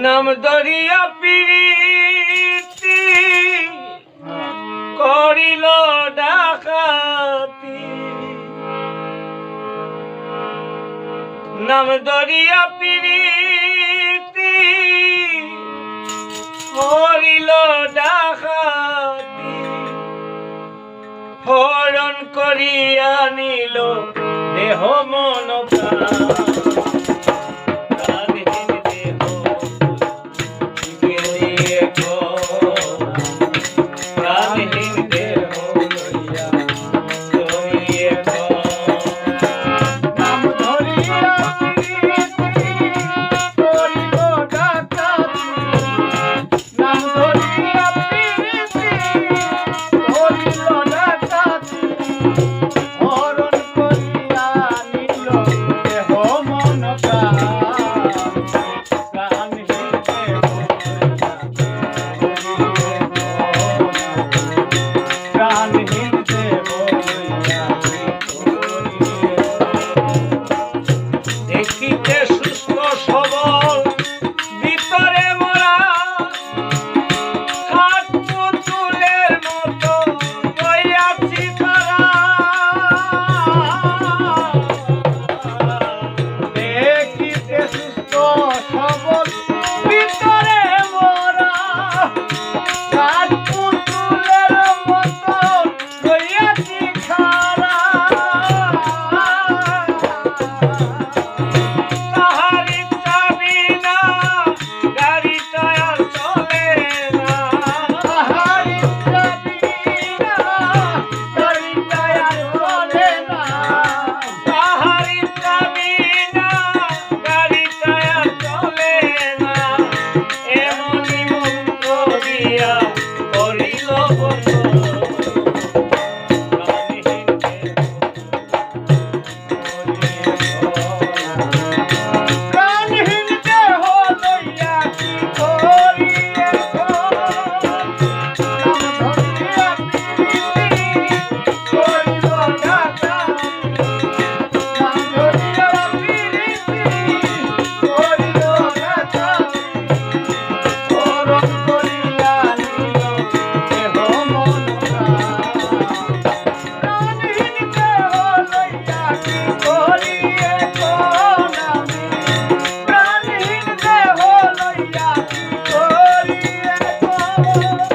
নাম দরিয়া পিরিতি করিল ডাকাতি নাম দরিয়া পিরিতি করিল ডাকাতি হরণ করিয়া নিল দেহ মন প্রাণ। Yeah. Thank you.